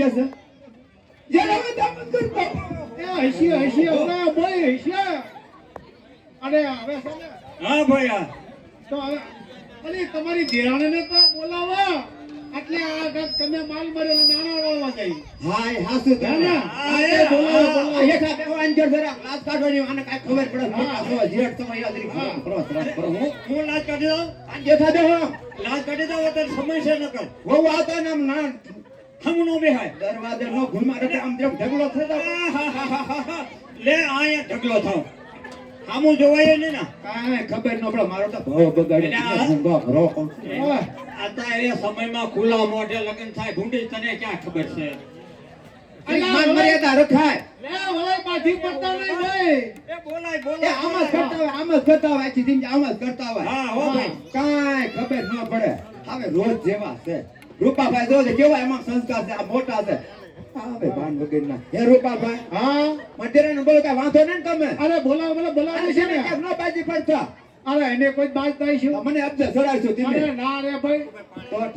કે છે? એ હસી હા હા. તો બોલાવો. એટલે આ તમે માલ મરેલો નાના વાળવા જાય. હા હાસુ ના, ના. આ બોલાવો જરા લાજ આને કાંઈ ખબર પડે મોટા છો જેઠ તમે યાદ કરો કરો હું. હું લાજ કાઢી લાજ દઉં? તો સમય છે નકર. વહુ આવતા ને આમ ના નો બેહાય. દરવાજે નો ઘુમા રે આમ જેમ ઢગલો થઈ જાય આહાહાહાહા. લે આયા ઢગલો થાવ સામું જોવાય ને ના? કાંઈ ખબર ન પડે મારો તો ભાવ બગાડી ભૂંગો ભરો કહું છું. સમયમાં ખુલ્લા મોઢે લગન થાય ભૂંડી તને ક્યાં ખબર છે? માન મર્યાદા રખાય. લે વળાઈ પાછી પડતા નહીં ભાઈ. એ બોલાય બોલાય આમ જ કરતા હોય આમ જ કરતા હોય આખી જિંદગી આમ જ કરતા હોય. હા હો ભાઈ. કાંઈ ખબર ન પડે. હવે રોજ જેવા છે. રૂપાભાઈ જો છે કેવા એમાં સંસ્કાર છે આ મોટા છે. હવે ભાન વગરના. હે રૂપાભાઈ? હા? મંદિરે બોલો કઈ વાંધો નહીં તમે? અરે બોલાવો બોલો બોલાવે છે ને. કેમ ન બાજી પડતા? અરે એને કોઈ બાજ થાય છે? મને અબજે તમે ના રે ભાઈ.